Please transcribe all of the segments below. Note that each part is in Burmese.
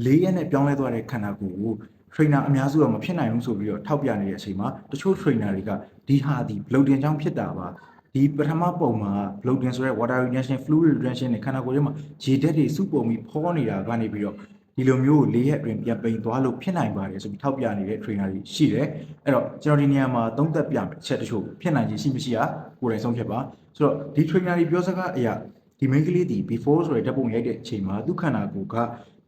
၄ရက်နဲ့ပြောင်းလဲသွားတဲ့ခန္ဓာကိုယ်ကို trainer အများစုကမဖြစ်နိုင်ဘူးဆိုပြီးတော့ထောက်ပြနေတဲ့အချိန်မှာတချို့ trainer တွေကဒီဟာဒီ bloating ကြောင့်ဖြစ်တာပါဒီပထမပုံမှာ bloating ဆိုတဲ့ water retention fluid retention နဲ့ခန္ဓာကိုယ်ထဲမှာရေဓာတ်တွေစုပုံပြီးဖောနေတာကနေပြီးတော့ဒီလိုမျိုး၄ရက်အတွင်းပြန်ပိန်သွားလို့ဖြစ်နိုင်ပါတယ်ဆိုပြီးထောက်ပြနေတဲ့ trainer တွေရှိတယ်အဲ့တော့ကျွန်တော်ဒီနေရာမှာသုံးသပ်ပြမယ်အချက်တချို့ဖြစ်နိုင်ခြင်းရှိမရှိဟာကိုယ်တိုင်ဆုံးဖြတ်ပါဆိုတော့ဒီ trainer တွေပြောစကားအရာဒီ main ကလေးဒီ before ဆိုတဲ့ဓာတ်ပုံရိုက်တဲ့အချိန်မှာသူခန္ဓာကိုယ်က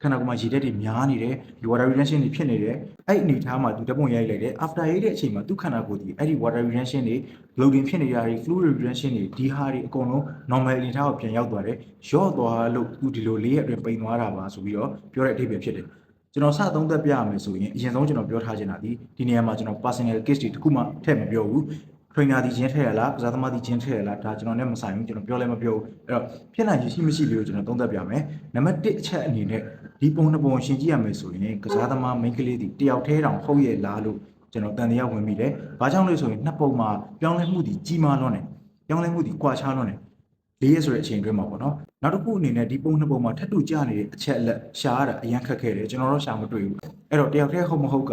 ခန္ဓာကိုယ်မှာရေဓာတ်တွေများနေတယ်ဒီ water retention တွေဖြစ်နေတယ်အဲ့အနေထားမှာသူဓာတ်ပုံရိုက်လိုက်တယ် after ရိုက်တဲ့အချိန်မှာသူခန္ဓာကိုယ်ဒီအဲ့ဒီ water retention တွေ bloating ဖြစ်နေတာတွေ fluid retention တွေဒီဟာတွေအကုန်လုံး normal အနေထားကိုပြန်ရောက်သွားတယ်ရော့သွားလို့သူဒီလိုလေးရက်အတွင်းပိန်သွားတာပါဆိုပြီးတော့ပြောတဲ့အဓိပ္ပာယ်ဖြစ်တယ်ကျွန်တော်စသုံးသက်ပြရမယ်ဆိုရင်အရင်ဆုံးကျွန်တော်ပြောထားချင်တာဒီဒီနေရာမှာကျွန်တော် personal case တွေတခုမှထည့်မပြောဘူး trainer ဒီချင်းထည့်ရလားကစားသမားဒီချင်းထည့်ရလားဒါကျွန်တော်နဲ့မဆိုင်ဘူးကျွန်တော်ပြောလည်းမပြောဘူးအဲ့တော့ဖြစ်နိုင်ခြင်းရှိမရှိလေးကိုကျွန်တော်သုံးသပ်ပြမယ်နံပါတ်1အချက်အနေနဲ့ ဒီပုံနှစ်ပုံရှင်းကြည့်ရမယ်ဆိုရင်ကစားသမား main ကလေးဒီတယောက်တည်းတောင်ဟုတ်ရဲ့လားလို့ကျွန်တော်တန်တရားဝင်မိတယ်ဘာကြောင့်လဲဆိုရင်နှစ်ပုံမှာပြောင်းလဲမှုဒီကြီးမားလွန်းတယ်ပြောင်းလဲမှုဒီကွာခြားလွန်းတယ်လေးရဆိုတဲ့အချိန်အတွင်းမှာပေါ့နော်နောက်တစ်ခုအနေနဲ့ဒီပုံနှစ်ပုံမှာထပ်တူကြနေတဲ့အချက်အလက်ရှားရတာအရင်ခက်ခဲတယ်ကျွန်တော်တို့ရှာမတွေ့ဘူးအဲ့တော့တယောက်တည်းဟုတ်မဟုတ်က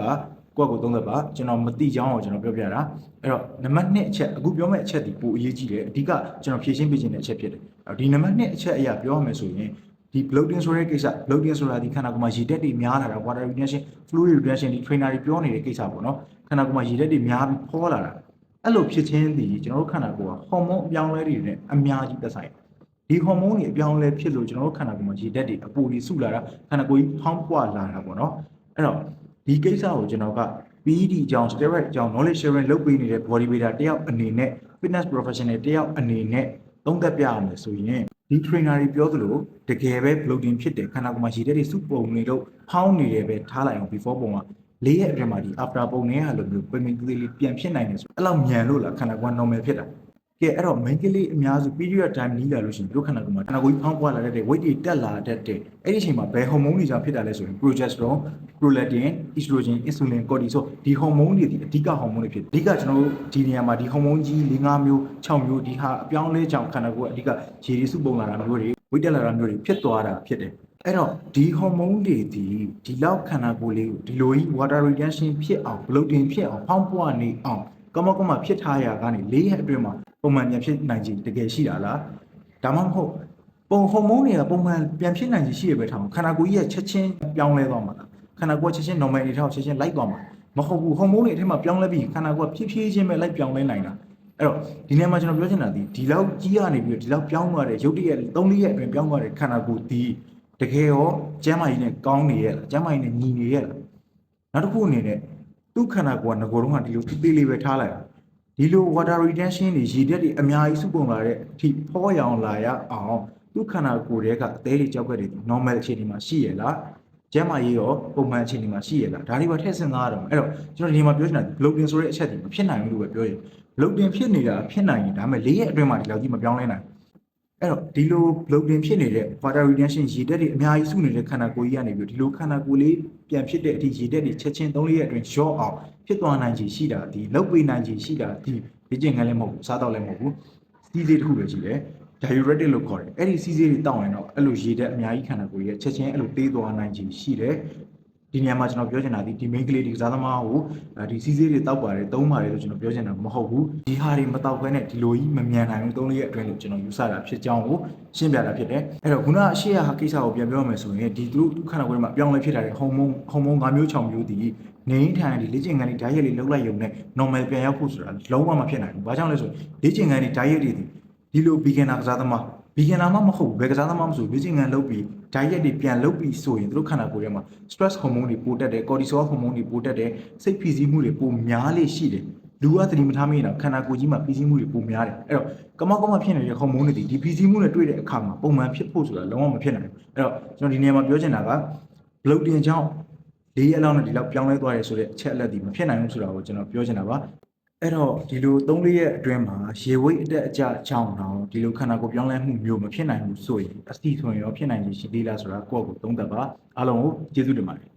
ကိုယ့်ကိုယ်သုံးသက်ပါကျွန်တော်မသိချောင်းအောင်ကျွန်တော်ပြောပြတာအဲ့တော့နံပါတ်1အချက်အခုပြောမယ့်အချက်ဒီပိုအရေးကြီးတယ်အဓိကကျွန်တော်ဖြည့်ရှင်းပေးခြင်းတဲ့အချက်ဖြစ်တယ်အဲ့တော့ဒီနံပါတ်2အချက်အရာပြောရမယ်ဆိုရင် ဒီ bloating ဆိုတဲ့ကိစ္စ bloating ဆိုတာဒီခန္ဓာကိုယ်မှာရေဓာတ်တွေများလာတာ water retention fluid retention ဒီ trainer တွေပြောနေတဲ့ကိစ္စပေါ့နော်ခန္ဓာကိုယ်မှာရေဓာတ်တွေများပြီးဖောလာတာအဲ့လိုဖြစ်ခြင်းဒီကျွန်တော်တို့ခန္ဓာကိုယ်ကဟော်မုန်းအပြောင်းအလဲတွေနဲ့အများကြီးသက်ဆိုင်တယ်ဒီဟော်မုန်းတွေအပြောင်းအလဲဖြစ်လို့ကျွန်တော်တို့ခန္ဓာကိုယ်မှာရေဓာတ်တွေအပူတွေစုလာတာခန္ဓာကိုယ်ကြီးဖောင်းပွားလာတာပေါ့နော်အဲ့တော့ဒီကိစ္စကိုကျွန်တော်က PD အကြောင်း steroid အကြောင်း knowledge sharing လုပ်ပေးနေတဲ့ body builder တယောက်အနေနဲ့ fitness professional တယောက်အနေနဲ့သုံးသပ်ပြရမယ်ဆိုရင် ဒီ trainer တွေပြောသလိုတကယ်ပဲ bloating ဖြစ်တယ်ခန္ဓာကိုယ်မှာရေဓာတ်တွေစုပုံနေလို့ဖောင်းနေတယ်ပဲထားလိုက်အောင် before ပုံကလေးရက်အတွင်းမှာဒီ after ပုံနဲ့ဟာလိုမျိုးပင်ပင်ကလေးလေးပြန်ဖြစ်နိုင်တယ်ဆိုအဲ့လောက်မြန်လို့လားခန္ဓာကိုယ်က normal ဖြစ်တာ ကဲအဲ့တော့ main ကလေးအများစု period time နီးလာလို့ရှိရင်တို့ခန္ဓာကိုယ်မှာခန္ဓာကိုယ်ကြီးဖောင်းပွားလာတဲ့ weight တွေတက်လာတတ်တဲ့အဲ့ဒီအချိန်မှာဘယ် hormone တွေကြောင့်ဖြစ်တာလဲဆိုရင် progesterone prolactin estrogen insulin cortisol ဒီ hormone တွေဒီအဓိက hormone တွေဖြစ်တယ်အဓိကကျွန်တော်တို့ဒီနေရာမှာဒီ hormone ကြီး၄၅မျိုး6မျိုးဒီဟာအပြောင်းလဲကြောင့်ခန္ဓာကိုယ်အဓိကရေတွေစုပုံလာတာမျိုးတွေ weight တက်လာတာမျိုးတွေဖြစ်သွားတာဖြစ်တယ်အဲ့တော့ဒီဟော်မုန်းတွေဒီဒီလောက်ခန္ဓာကိုယ်လေးကိုဒီလိုကြီး water retention ဖြစ်အောင် bloating ဖြစ်အောင်ဖောင်းပွားနေအောင်ကမကမဖြစ်ထားရကနေ၄ရက်အတွင်းမှာ ပုံမှန်ပြန်ဖြစ်နိုင်ခြင်းတကယ်ရှိတာလားဒါမှမဟုတ်ပုံဟော်မုန်းတွေကပုံမှန်ပြန်ဖြစ်နိုင်ခြင်းရှိရပဲထောင်ခန္ဓာကိုယ်ကြီးရဲ့ချက်ချင်းပြောင်းလဲသွားမှာလားခန္ဓာကိုယ်ချက်ချင်း normal အနေထားကိုချက်ချင်းလိုက်သွားမှာမဟုတ်ဘူးဟော်မုန်းတွေအထက်မှာပြောင်းလဲပြီးခန္ဓာကိုယ်ဖြည်းဖြည်းချင်းပဲလိုက်ပြောင်းလဲနိုင်တာအဲ့တော့ဒီနေရာမှာကျွန်တော်ပြောချင်တာဒီဒီလောက်ကြီးရနေပြီးတော့ဒီလောက်ပြောင်းသွားတဲ့ရုပ်တရက်၃၄ရက်အတွင်းပြောင်းသွားတဲ့ခန္ဓာကိုယ်ဒီတကယ်ရောကျမ်းမာရေးနဲ့ကောင်းနေရဲ့လားကျမ်းမာရေးနဲ့ညီနေရဲ့လားနောက်တစ်ခုအနေနဲ့သူ့ခန္ဓာကိုယ်ကငကိုယ်တော့ကဒီလိုသေးသေးလေးပဲထားလိုက် ဒီလို water retention တွေရေဓာတ်တွေအများကြီးစုပုံလာတဲ့အထိဖောရောင်လာရအောင်သူ့ခန္ဓာကိုယ်တွေကအသေးတွေကြောက်ကတွေ normal အခြေအနေမှာရှိရဲ့လားကျမ်းမာရေးရောပုံမှန်အခြေအနေမှာရှိရဲ့လားဒါတွေပါထည့်စဉ်းစားရတော့အဲ့တော့ကျွန်တော်ဒီမှာပြောချင်တာ bloating ဆိုတဲ့အချက်ဒီမဖြစ်နိုင်ဘူးလို့ပဲပြောရင် bloating ဖြစ်နေတာဖြစ်နိုင်ရင်ဒါပေမဲ့၄ရက်အတွင်းမှာဒီလောက်ကြီးမပြောင်းလဲနိုင်ဘူး အဲ့တော့ဒီလို bloating ဖြစ်နေတဲ့ water retention ရေဓာတ်တွေအများကြီးစုနေတဲ့ခန္ဓာကိုယ်ကြီးကနေပြီးဒီလိုခန္ဓာကိုယ်လေးပြန်ဖြစ်တဲ့အထိရေဓာတ်တွေချက်ချင်း၃ရက်အတွင်းရော့အောင်ဖြစ်သွားနိုင်ခြေရှိတာဒီလောက်ပေးနိုင်ခြေရှိတာဒီလေ့ကျင့်ခန်းလည်းမဟုတ်ဘူးစားတော့လည်းမဟုတ်ဘူးစီးစေးတစ်ခုပဲရှိတယ် diuretic လို့ခေါ်တယ်အဲ့ဒီစီးစေးတွေတောက်ရင်တော့အဲ့လိုရေဓာတ်အများကြီးခန္ဓာကိုယ်ကြီးရဲ့ချက်ချင်းအဲ့လိုပေးသွားနိုင်ခြေရှိတယ် ဒီနေရာမှာကျွန်တော်ပြောချင်တာဒီဒီ main ကလေးဒီကစားသမားကိုဒီစီးစေးတွေတောက်ပါတယ်သုံးပါတယ်လို့ကျွန်တော်ပြောချင်တာမဟုတ်ဘူးဒီဟာတွေမတောက်ဘဲနဲ့ဒီလိုကြီးမမြန်နိုင်ဘူးသုံးလေးရက်အတွင်းလို့ကျွန်တော်ယူဆတာဖြစ်ကြောင်းကိုရှင်းပြတာဖြစ်တယ်အဲ့တော့ခုနအရှိရဟာကိစ္စကိုပြန်ပြောမယ်ဆိုရင်ဒီသူတို့ခန္ဓာကိုယ်ထဲမှာပြောင်းလဲဖြစ်လာတဲ့ဟော်မုန်းဟော်မုန်း၅မျိုး6မျိုးဒီနေထိုင်ဒီလေ့ကျင့်ခန်းတွေ diet တွေလောက်လိုက်ရုံနဲ့ normal ပြန်ရောက်ဖို့ဆိုတာလုံးဝမဖြစ်နိုင်ဘူးဘာကြောင့်လဲဆိုရင်လေ့ကျင့်ခန်းတွေ diet တွေဒီလို beginner ကစားသမား beginner မှမဟုတ်ဘူးဘယ်ကစားသမားမဆိုလေ့ကျင့်ခန်းလုပ်ပြီး diet တွေပြန်လုပ်ပြီးဆိုရင်သူတို့ခန္ဓာကိုယ်ထဲမှာ stress hormone တွေပိုတက်တယ် cortisol hormone တွေပိုတက်တယ်စိတ်ဖိစီးမှုတွေပိုများလေရှိတယ်လူကသတိမထားမိရင်တော့ခန္ဓာကိုယ်ကြီးမှာဖိစီးမှုတွေပိုများတယ်အဲ့တော့ကမောက်ကမဖြစ်နေတဲ့ hormone တွေဒီဖိစီးမှုနဲ့တွေ့တဲ့အခါမှာပုံမှန်ဖြစ်ဖို့ဆိုတာလုံးဝမဖြစ်နိုင်ဘူးအဲ့တော့ကျွန်တော်ဒီနေရာမှာပြောချင်တာက bloating ကြောင့်၄ရက်လောက်နဲ့ဒီလောက်ပြောင်းလဲသွားတယ်ဆိုတဲ့အချက်အလက်ဒီမဖြစ်နိုင်ဘူးဆိုတာကိုကျွန်တော်ပြောချင်တာပါ အဲ့တော့ဒီလို၃၄ရက်အတွင်းမှာရေဝိတ်အတက်အကျကြောင်းတော့ဒီလိုခန္ဓာကိုယ်ပြောင်းလဲမှုမျိုးမဖြစ်နိုင်ဘူးဆိုရင်အစီဆိုရင်ရောဖြစ်နိုင်ခြေရှိသေးလားဆိုတာကိုယ့်ကိုယ်သုံးသပ်ပါအားလုံးကိုကျေးဇူးတင်ပါတယ်